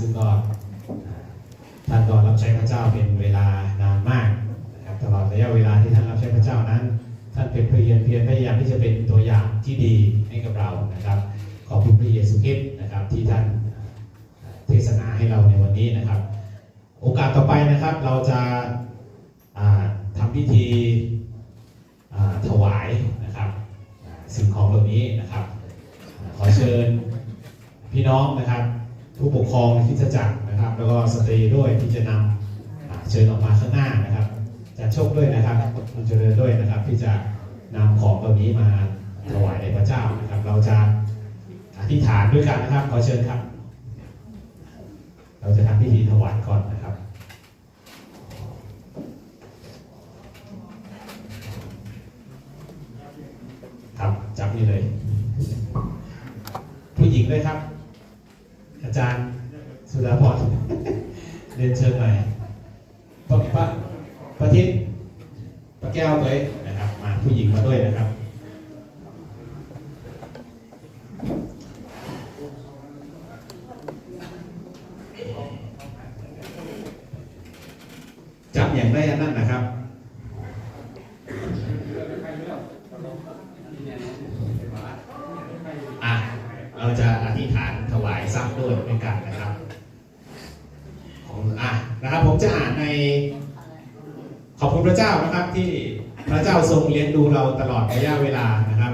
ซึ่งก็ท่านก็รับใช้พระเจ้าเป็นเวลานานมากนะครับตลอดระยะเวลาที่ท่านรับใช้พระเจ้านั้น ท่านเป็นพยรเพียรพยายามที่จะเป็นตัวอย่างที่ดีให้กับเรานะครับ ขอบคุณพระเยซูคริสต์นะครับที่ท่านเทศนาให้เราในวันนี้นะครับ โอกาสต่อไปนะครับเราจะาทำพิธีถวายนะครับสิ่งของเหล่านี้นะครับ ขอเชิญพี่น้องนะครับ ผู้ปกครองในคริสตจักรนะครับ แล้วก็สตรีด้วยที่จะนำอ่าเชิญออกมาข้างหน้านะครับจะโชคด้วยนะครับคุณเจริญด้วยนะครับ ที่จะนำของเหล่านี้มาถวายในพระเจ้านะครับ เราจะอธิษฐานด้วยกันนะครับขอเชิญครับ เราจะทำพิธีถวายก่อนนะครับครับจับนี่เลย ผู้หญิงด้วยครับ จารย์สุดาพรเรียนเชิญหน่อยปะปะประทิศปะแก้วเลยนะครับ มาผู้หญิงมาด้วยนะครับอย่างได้อันนั้นนะครับ อะ เรา จะอธิษฐานถวายทรัพย์ด้วยด้วยกันนะครับของอะนะครับ ผมจะอ่านใน ขอบคุณพระเจ้านะครับที่พระเจ้าทรงเลี้ยงดูเราตลอดระยะเวลานะครับ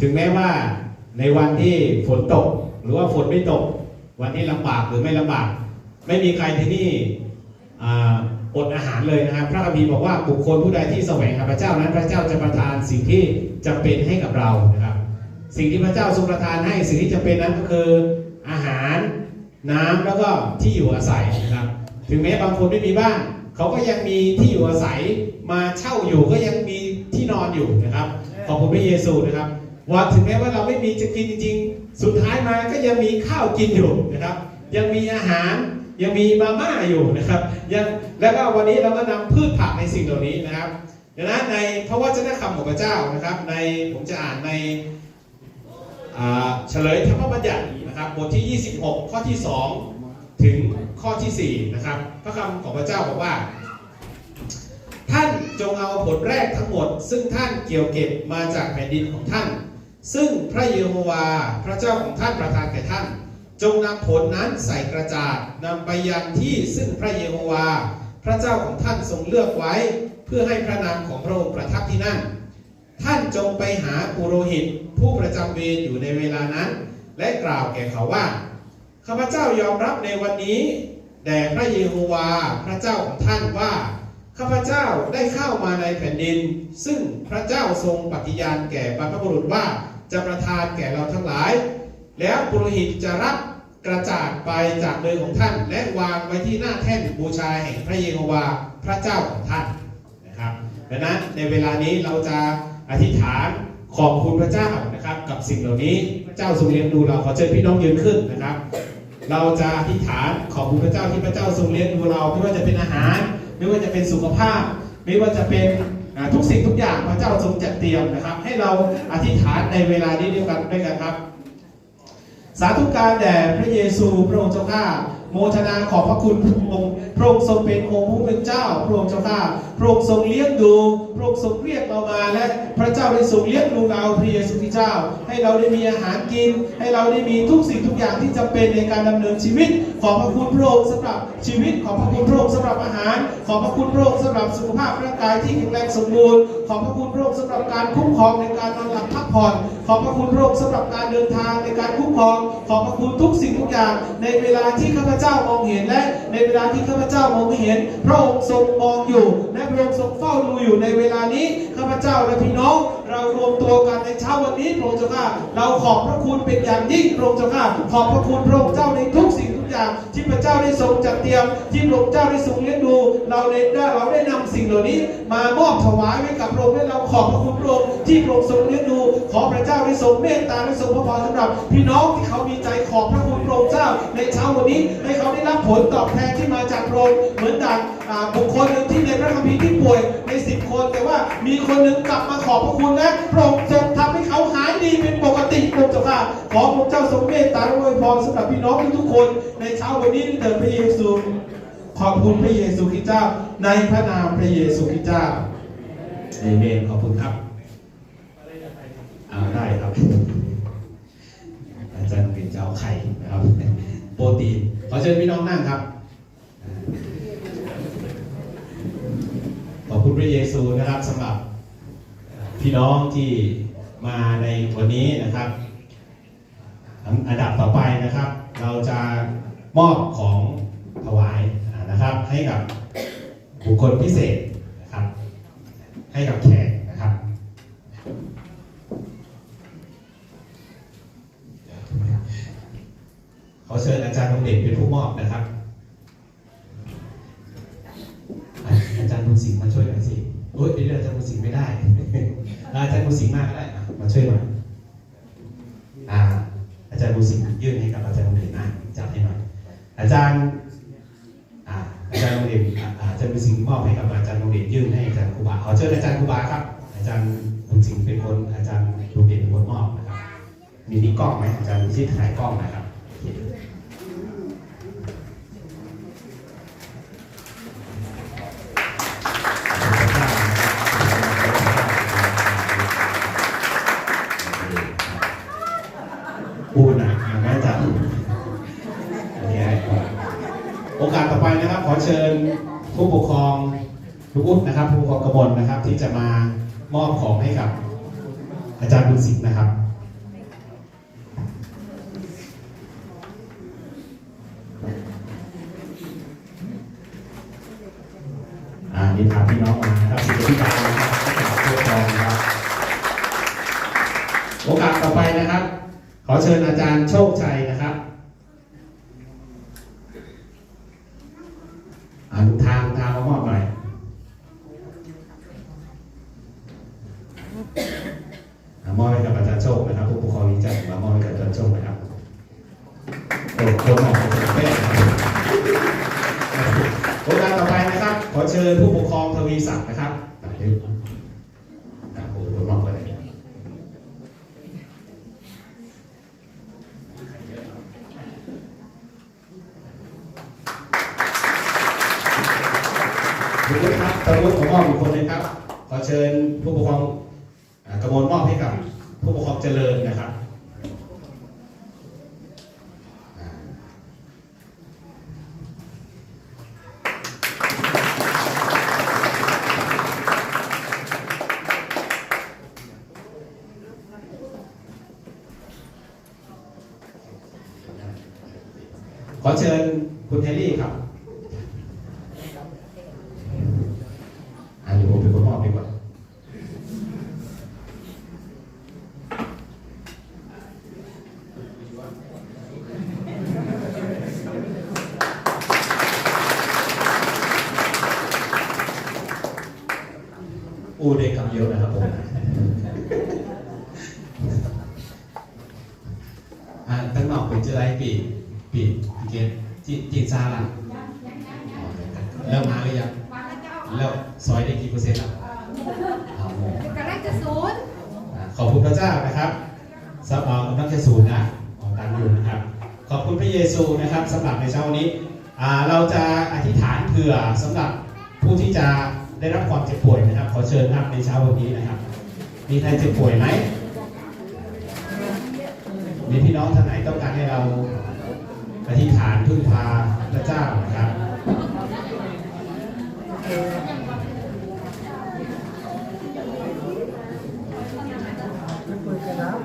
ถึงแม้ว่าในวันที่ฝนตก หรือว่าฝนไม่ตก วันที่ลำบากหรือไม่ลำบาก ไม่มีใครที่นี่อดอาหารเลยนะครับ พระคัมภีร์บอกว่าบุคคลผู้ใดที่แสวงหาพระเจ้านั้นพระเจ้าจะประทานสิ่งที่จำเป็นให้กับเรานะครับ สิ่งที่พระเจ้าทรงประทานให้สิ่งที่จำเป็นนั้นก็คืออาหารน้ำแล้วก็ที่อยู่อาศัยนะครับ ถึงแม้บางคนไม่มีบ้านเขาก็ยังมีที่อยู่อาศัยมาเช่าอยู่ก็ยังมีที่นอนอยู่นะครับ ขอบคุณพระเยซูนะครับว่าถึงแม้ว่าเราไม่มีจะกินจริง ๆ สุดท้ายมาก็ยังมีข้าวกินอยู่นะครับ ยังมีอาหารยังมีมาม่าอยู่นะครับยังแล้วก็วันนี้เราก็นำพืชผักในสิ่งเหล่านี้นะครับดังนั้นในพระวจนะคำของพระเจ้านะครับ ในผมจะอ่านใน เฉลยธรรมบัญญัตินะครับบทที่ 26 ข้อที่ 2 ถึงข้อที่ 4 นะครับ พระคำของพระเจ้าบอกว่า ท่านจงเอาผลแรกทั้งหมด ซึ่งท่านเกี่ยวเก็บมาจากแผ่นดินของท่าน ซึ่งพระเยโฮวาพระเจ้าของท่านประทานแก่ท่าน จงนำผลนั้นใส่กระจาดนำไปยังที่ซึ่งพระเยโฮวา พระเจ้าของท่านทรงเลือกไว้ เพื่อให้พระนามของพระองค์ประทับที่นั่น ท่านจงไปหาปุโรหิตผู้ประจำเวรอยู่ในเวลานั้น และกล่าวแก่เขาว่าข้าพเจ้ายอมรับในวันนี้แด่พระเยโฮวาพระเจ้าของท่านว่าข้าพเจ้าได้เข้ามาในแผ่นดิน ซึ่งพระเจ้าทรงปฏิญาณแก่บรรพบุรุษว่าจะประทานแก่เราทั้งหลาย แล้วปุโรหิตจะรับกระจาดไปจากมือของท่าน และวางไว้ที่หน้าแท่นบูชาแห่งพระเยโฮวาพระเจ้าของท่านนะครับดังนั้นในเวลานี้เราจะ อธิษฐานขอบคุณพระเจ้านะครับ กับสิ่งเหล่านี้พระเจ้าทรงเลี้ยงดูเราขอเชิญพี่น้องยืนขึ้นนะครับ เราจะอธิษฐานขอบคุณพระเจ้าที่พระเจ้าทรงเลี้ยงดูเรา ไม่ว่าจะเป็นอาหาร ไม่ว่าจะเป็นสุขภาพ ไม่ว่าจะเป็นทุกสิ่งทุกอย่างพระเจ้าทรงจัดเตรียมนะครับ ให้เราอธิษฐานในเวลานี้ด้วยกันด้วยกันครับ สาธุการแด่พระเยซูพระองค์เจ้าข้า โมทนาขอบพระคุณพระองค์พระองค์ทรงเป็นองค์ผู้เป็นเจ้าพระองค์เจ้าข้าพระองค์ทรงเลี้ยงดูพระองค์ทรงเรียกเรามาและพระเจ้าได้ทรงเลี้ยงดูเราพระเยซูคริสต์เจ้า ให้เราได้มีอาหารกิน ให้เราได้มีทุกสิ่งทุกอย่างที่จำเป็นในการดำเนินชีวิต ขอบพระคุณพระองค์สำหรับชีวิตขอบพระคุณพระองค์สำหรับอาหาร ขอบพระคุณพระองค์สำหรับสุขภาพร่างกายที่แข็งแรงสมบูรณ์ขอบพระคุณพระองค์สำหรับการคุ้มครองในการนอนหลับพักผ่อนขอบพระคุณพระองค์สำหรับการเดินทางในการคุ้มครองขอบพระคุณทุกสิ่งทุกอย่างในเวลาที่ข้าพเจ้าเจ้ามองเห็นและในเวลาที่ข้าพเจ้ามองไม่เห็น พระองค์ทรงมองอยู่และพระองค์ทรงเฝ้าดูอยู่ในเวลานี้ข้าพเจ้าและพี่น้อง เรารวมตัวกันในเช้าวันนี้พระองค์เจ้าข้าเราขอบพระคุณเป็นอย่างยิ่งพระองค์เจ้าข้าขอบพระคุณพระองค์เจ้าในทุกสิ่ง อย่างที่พระเจ้าได้ทรงจัดเตรียม ที่พระองค์เจ้าได้ทรงเลี้ยงดู เราได้ได้เราได้นำสิ่งเหล่านี้ มามอบถวายไว้กับพระองค์และเราขอบพระคุณพระองค์ที่พระองค์ทรงเลี้ยงดู ขอพระเจ้าได้ทรงเมตตาและทรงพระพรสำหรับ พี่น้องที่เขามีใจขอบพระคุณพระองค์เจ้า ในเช้าวันนี้ให้เขาได้รับผลตอบแทนที่มาจากพระองค์เหมือนดังอ่บุคคลหนึ่งที่ในพระคัมภีร์ที่ป่วยในสิบคน แต่ว่ามีคนหนึ่งกลับมาขอบพระคุณและพระองค์ทรงทำให้เขาหายดีเป็นป ขอพระเจ้าทรงเมตตาและอวยพรสำหรับพี่น้องทุกคน ในเช้าวันนี้เถิดพระเยซู ขอบคุณพระเยซูคริสต์เจ้า ในพระนามพระเยซูคริสต์เจ้าเอเมนขอบคุณครับอาได้ครับ อาจารย์เป็นเจ้าไข่นะครับโปรตีนขอเชิญพี่น้องนั่งครับขอบคุณพระเยซูนะครับสำหรับพี่น้องที่มาในวันนี้นะครับ อันดับต่อไปนะครับ เราจะมอบของถวายนะครับ ให้กับบุคคลพิเศษนะครับ ให้กับแขกนะครับขอเชิญอาจารย์ดงเด่นเป็นผู้มอบนะครับ อาจารย์บุญสิงห์มาช่วยหน่อยสิโอ้ยเป็นเรื่องอาจารย์บุญสิงห์ไม่ได้อาจารย์บุญสิงห์มากก็ได้มาช่วยหน่อย เชิญอาจารย์ครูบาครับ อาจารย์คุณสิงห์เป็นคนอาจารย์ดูเด่นเป็นคนมอบนะครับ มีนี่กล้องไหมอาจารย์ที่ถ่ายกล้องนะครับ นะครับผู้ปกครองกบนนะครับที่จะมามอบของให้กับอาจารย์บุญสิงห์นะครับอ่านี่พาพี่น้องมานะครับสิทธิพิการนะครับผู้กองนครับโอกาสต่อไปนะครับ ขอเชิญอาจารย์โชคชัยนะครับอ่าทางทางมามอบหน่อยอ่า มอบให้กับอาจารย์โชคนะครับผู้ปกครองนี้จะมามอบให้กับอาจารย์โชคนะครับโอ้คนออกมาเป็นแม่นะครับโอกาสต่อไปนะครับ ขอเชิญผู้ปกครองทวีศักดิ์นะครับอ่าเดี๋ยวอ่าโอ้โหคนมอบไปไหนทุกท่านครับตะลุขอมอบอีกคนนึงครับ ขอเชิญผู้ปกครอง กระมวลมอบให้กับผู้ปกครองเจริญนะครับอ่าขอเชิญคุณเฮลี่ครับ อันนี้ผมเป็นคนมอบดีกว่าอูได้คำเยอะนะครับผมอ่าตั้งนอกเป็นเจอไรปีปีปีเกตจีจีซาละ เริ่มมาหรือยังมาแล้วเจ้าแล้วซอยได้กี่เปอร์เซ็นต์แล้วเอาโมกำลังจะศูนย์อ่าขอบคุณพระเจ้านะครับสำหรับกำลังจะสูนนะของการอยู่นะครับ ขอบคุณพระเยซูนะครับสำหรับในเช้าวันนี้อ่าเราจะอธิษฐานเผื่อสำหรับผู้ที่จะได้รับความเจ็บป่วยนะครับ ขอเชิญครับในเช้าวันนี้นะครับ มีใครเจ็บป่วยไหมมีพี่น้องท่านไหนต้องการให้เราอธิษฐานพึ่งพาพระเจ้านะครับ ไม่เปิดกระดับ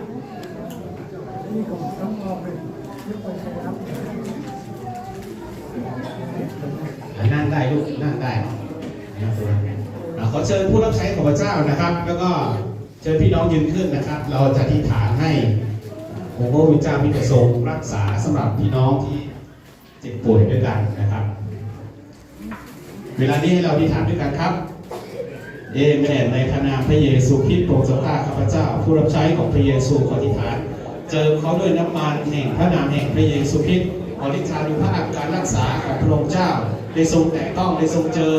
นี่ของซ้ำออกเลยไม่เปิดกระดับ นั่งได้ลูกนั่งได้นั่งได้อ่าขอเชิญผู้รับใช้ของพระเจ้านะครับ แล้วก็เชิญพี่น้องยืนขึ้นนะครับ เราจะอธิษฐานให้องค์พระผู้เป็นเจ้าพิจทรงรักษาสำหรับพี่น้องที่เจ็บป่วยด้วยกันนะครับ เวลานี้ให้เราอธิษฐานด้วยกันครับเอเมนในพระนามพระเยซูคริสต์โปรดทรงข้าข้าพเจ้า ผู้รับใช้ของพระเยซูขออธิษฐาน เจิมเขาด้วยน้ำมันแห่งพระนามแห่งพระเยซูคริสต์ขอทิชานุภาพการรักษาของพระองค์เจ้าได้ทรงแตะต้องได้ทรงเจอ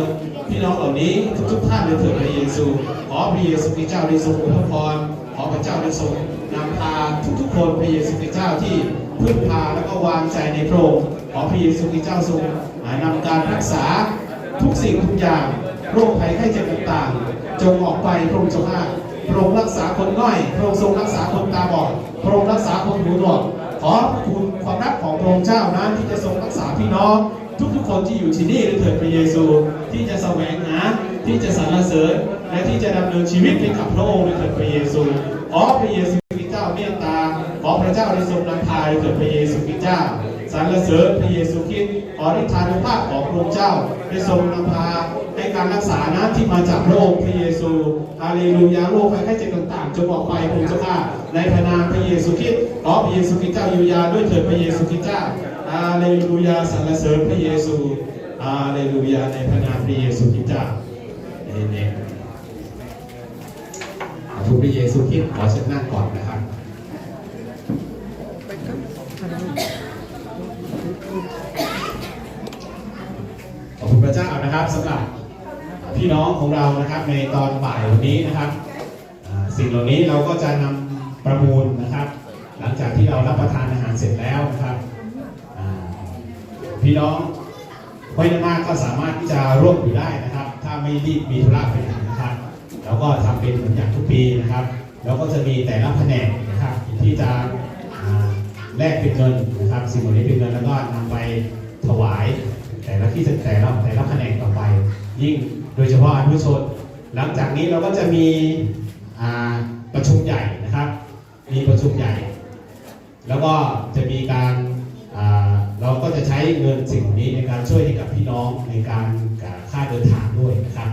พี่น้องเหล่านี้ทุกๆท่านในเถิดพระเยซู ขอพระเยซูคริสต์เจ้าได้ทรงอวยพรขอพระเจ้าได้ทรงนำพาทุกๆคนพระเยซูคริสต์เจ้าที่พึ่งพาแล้วก็วางใจในพระองค์ขอพระเยซูคริสต์เจ้าทรงนำการรักษาทุกสิ่งทุกอย่างโรคภัยไข้เจ็บต่างๆ จงออกไปพระองค์เจ้าข้า พระองค์รักษาคนง่อยพระองค์ทรงรักษาคนตาบอดพระองค์รักษาคนหูหนวกขอพระคุณความรักของพระองค์เจ้านั้นที่จะทรงรักษาพี่น้องทุกๆคนที่อยู่ที่นี่เถิดพระเยซูที่จะแสวงหาที่จะสรรเสริญและที่จะดำเนินชีวิตไปกับพระองค์เถิดพระเยซูขอพระเยซูคริสต์เจ้าเมตตาขอพระเจ้าได้ทรงนำพาด้วยเถิดพระเยซูคริสต์เจ้า สรรเสริญพระเยซูคริสต์ขอฤทธานุภาพของพระองค์เจ้าได้ทรงนำพาให้การรักษานะที่มาจากพระองค์พระเยซูฮาเลลูยาโรคภัยไข้เจ็บต่างๆจงออกไปพระองค์เจ้าข้าในพระนามพระเยซูคริสต์ขอพระเยซูคริสต์เจ้าเยียวยาด้วยเถิดพระเยซูคริสต์เจ้าฮาเลลูยาสรรเสริญพระเยซูฮาเลลูยาในพระนามพระเยซูคริสต์เจ้าเอเมนขอบคุณพระเยซูคริสต์ขอเชิญนั่งก่อนนะ นะครับสำหรับพี่น้องของเรานะครับในตอนบ่ายวันนี้นะครับสิ่งเหล่านี้เราก็จะนำประมูลนะครับ หลังจากที่เรารับประทานอาหารเสร็จแล้วนะครับพี่น้องไม่ได้มากก็สามารถที่จะร่วมอยู่ได้นะครับ ถ้าไม่รีบมีธุระไปไหนนะครับแล้วก็ทำเป็นเหมือนอย่างทุกปีนะครับแล้วก็จะมีแต่ละแผนกนะครับที่จะแลกเป็นเงินนะครับสิ่งเหล่านี้เป็นเงินแล้วก็นำไปถวาย แต่ละที่แต่ละแต่ละแผนกต่อไยิ่งโดยเฉพาะอนุชน หลังจากนี้เราก็จะมีประชุมใหญ่นะครับ มีประชุมใหญ่ แล้วก็จะมีการาเราก็จะใช้เงินสิ่งนี้ในการช่วยให้กับพี่น้องในการค่าเดินทางด้วยนะครับ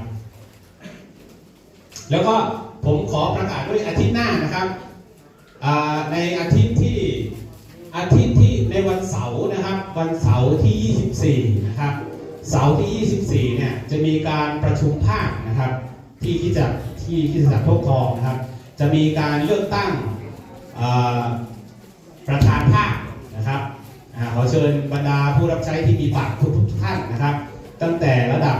แล้วก็ผมขอประกาศด้วยอาทิตย์หน้านะครับในอาทิตย์ที่อาทิตย์ที่ในวันเสาร์นะครับ วันเสาร์ที่ 24 นะครับ เสาร์ที่ 24 เนี่ยจะมีการประชุมภาคนะครับ ที่ที่จะที่ที่สถานทบทองนะครับ จะมีการเลือกตั้งประธานภาคนะครับขอเชิญบรรดาผู้รับใช้ที่มีบัตรทุกทุกท่านนะครับ ตั้งแต่ระดับ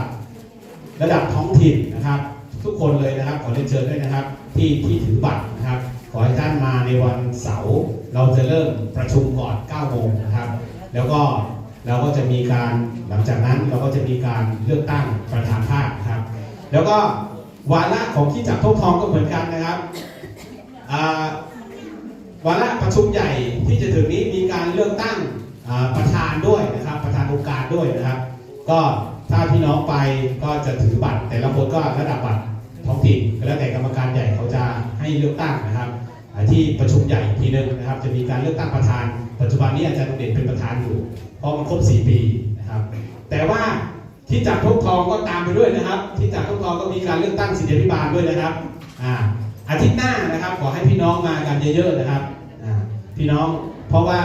ระดับท้องถิ่นนะครับ ทุกคนเลยนะครับขอเรียนเชิญด้วยนะครับ ที่ที่ถือบัตรนะครับ ขอให้ท่านมาในวันเสาร์เราจะเริ่มประชุมก่อน9โมงนะครับ แล้วก็ เราก็จะมีการหลังจากนั้นเราก็จะมีการเลือกตั้งประธานภาคนะครับ แล้วก็วาระของที่จับทบทองก็เหมือนกันนะครับวาระประชุมใหญ่ที่จะถึงนี้มีการเลือกตั้งประธานด้วยนะครับ ประธานองค์การด้วยนะครับ ก็ถ้าพี่น้องไปก็จะถือบัตร แต่ละคนก็ระดับบัตรท้องถิ่นแล้วแต่กรรมการใหญ่เขาจะให้เลือกตั้งนะ ที่ประชุมใหญ่ทีหนึงนะครับ จะมีการเลือกตั้งประธาน ปัจจุบันนี้อาจารย์ดเด่นเป็นประธานอยู่เพราะมันครบ 4 ปีนะครับ แต่ว่าที่จับทบทองก็ตามไปด้วยนะครับ ที่จับทบทองก็มีการเลือกตั้งสิทธิพิบาลด้วยนะครับอ่าอาทิตย์หน้านะครับขอให้พี่น้องมากันเยอะๆนะครับอ่าพี่น้องเพราะว่า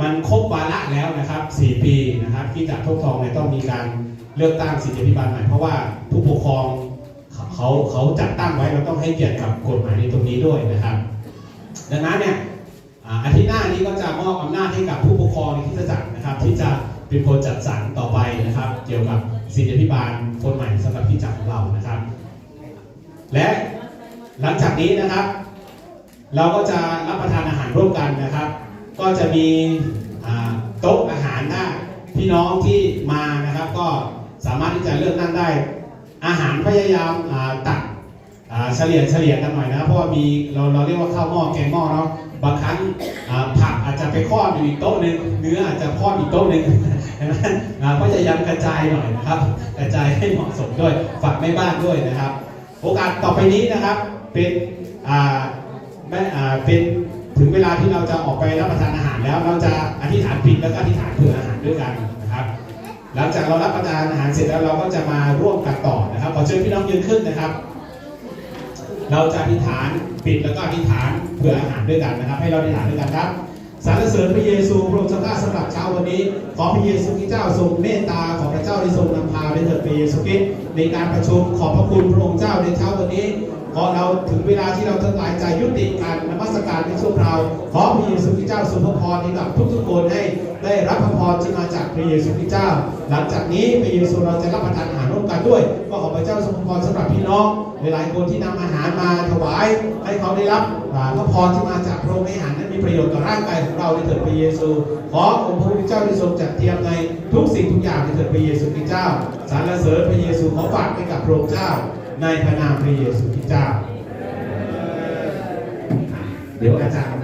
มันครบวาระแล้วนะครับ 4 ปีนะครับ ที่จากทบทองเนี่ยต้องมีการเลือกตั้งสิทธิพิบาลใหม่เพราะว่าผู้ปกครองเขาเขาเขาจัดตั้งไว้เราต้องให้เกียรติกับกฎหมายในตรงนี้ด้วยนะครับ ดังนั้นเนี่ยอาทิตย์หน้านี้ก็จะมอบอำนาจให้กับผู้ปกครองในที่จักรนะครับ ที่จะเป็นคนจัดสรรต่อไปนะครับ เกี่ยวกับสิทธิพิบาลคนใหม่สำหรับที่จักรของเรานะครับ และหลังจากนี้นะครับ เราก็จะรับประทานอาหารร่วมกันนะครับ ก็จะมีโต๊ะอาหารได้พี่น้องที่มานะครับ ก็สามารถที่จะเลือกนั่งได้ อาหารพยายามตัก เฉลี่ยเฉลี่ยกันหน่อยนะเพราะว่ามีเราเราเรียกว่าข้าวหม้อแกงหม้อเนาะบางครั้งอ่าผักอาจจะไปคลอดอยู่อีกโต๊ะหนึ่งเนื้ออาจจะคลอดอีกโต๊ะหนึ่งนะอ่าพยายามกระจายหน่อยนะครับ กระจายให้เหมาะสมด้วยฝากแม่บ้านด้วยนะครับ โอกาสต่อไปนี้นะครับเป็นอ่าแม่อ่าเป็นถึงเวลาที่เราจะออกไปรับประทานอาหารแล้ว เราจะอธิษฐานปิดแล้วก็อธิษฐานเผื่ออาหารด้วยกันนะครับ หลังจากเรารับประทานอาหารเสร็จแล้วเราก็จะมาร่วมกันต่อนะครับขอเชิญพี่น้องยืนขึ้นนะครับ เราจะอธิษฐานปิดแล้วก็อธิษฐานเผื่ออาหารด้วยกันนะครับ ให้เราอธิษฐานด้วยกันครับสรรเสริญพระเยซูพระองค์เจ้าสำหรับเช้าวันนี้ ขอพระเยซูคริสต์เจ้าทรงเมตตาขอพระเจ้าได้ทรงนำพาไปเถิดพระเยซูคริสต์ในการประชุมขอบพระคุณพระองค์เจ้าในเช้าวันนี้ ขอเราถึงเวลาที่เราทั้งหลายใจยุติการนมัสการในช่วงคราวขอพระเยซูคริสต์เจ้าทรงพระพรให้กับทุกๆคนให้ได้รับพระพรที่มาจากพระเยซูคริสต์เจ้า หลังจากนี้พระเยซูเราจะรับประทานอาหารร่วมกันด้วยก็ขอพระเจ้าทรงพระพรสำหรับพี่น้องหลายๆคนที่นำอาหารมาถวาย ให้เขาได้รับพระพรที่มาจากพระองค์ให้อาหารนั้นมีประโยชน์ต่อร่างกายของเราในเถิดพระเยซู ขอองค์พระผู้เป็นเจ้าได้ทรงจัดเตรียมในทุกสิ่งทุกอย่างในเถิดพระเยซูคริสต์เจ้าสรรเสริญพระเยซูขอฝากให้กับพระองค์เจ้า ในพระนามพระเยซูคริสต์เจ้า เดี๋ยวอาจารย์